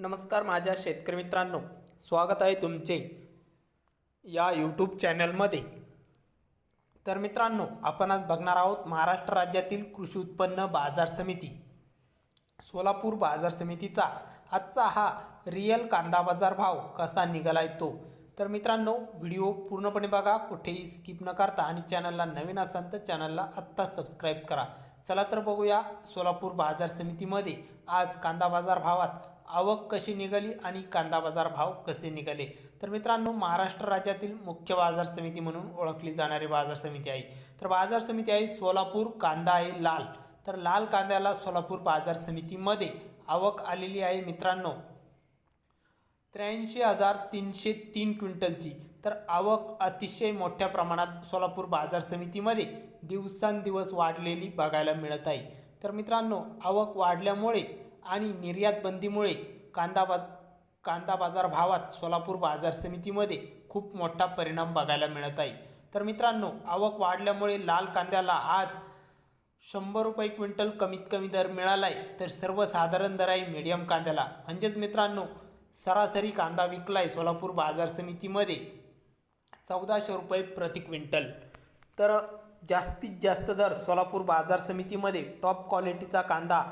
नमस्कार माझ्या शेतकरी मित्रांनो. स्वागत आहे तुमचे या यूट्यूब चॅनलमध्ये तर मित्रांनो आपण आज बघणार आहोत महाराष्ट्र राज्यातील कृषी उत्पन्न बाजार समिती. सोलापूर बाजार समितीचा आजचा हा रिअल कांदा बाजार भाव कसा निघाला आहे तो. तर मित्रांनो व्हिडिओ पूर्णपणे बघा कुठेही स्किप न करता आणि चॅनलला नवीन असाल तर चॅनलला आत्ता सबस्क्राईब करा. चला तर बघूया सोलापूर बाजार समितीमध्ये आज कांदा बाजार भावात आवक कशी निघाली आणि कांदा बाजार भाव कसे निघाले? तर मित्रांनो महाराष्ट्र राज्यातील मुख्य बाजार समिती म्हणून ओळखली जाणारी बाजार समिती आहे. तर बाजार समिती आहे सोलापूर कांदा आहे लाल. तर लाल कांद्याला सोलापूर बाजार समितीमध्ये आवक आलेली आहे मित्रांनो. त्र्याऐंशी हजार तीनशे तीन क्विंटलची. तर आवक अतिशय मोठ्या प्रमाणात सोलापूर बाजार समितीमध्ये दिवसांदिवस वाढलेली बघायला मिळत आहे. तर मित्रांनो आवक वाढल्यामुळे आणि निर्यात बंदीमुळे कांदा बाज कांदा बाजार भावात सोलापूर बाजार समितीमध्ये खूप मोठा परिणाम बघायला मिळत आहे. तर मित्रांनो आवक वाढल्यामुळे लाल कांद्याला आज शंभर रुपये क्विंटल कमीत कमी दर मिळाला आहे तर सर्वसाधारण दर आहे मीडियम कांद्याला. म्हणजेच मित्रांनो सरासरी कांदा विकला आहे सोलापूर बाजार समितीमध्ये चौदाशे रुपये प्रति क्विंटल. तर जास्तीत जास्त दर सोलापूर बाजार समितीमध्ये टॉप क्वालिटीचा कांदा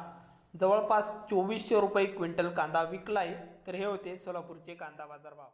जवळपास चोवीसशे रुपये क्विंटल कांदा विकला आहे तर हे होते सोलापूरचे कांदा बाजार भाव.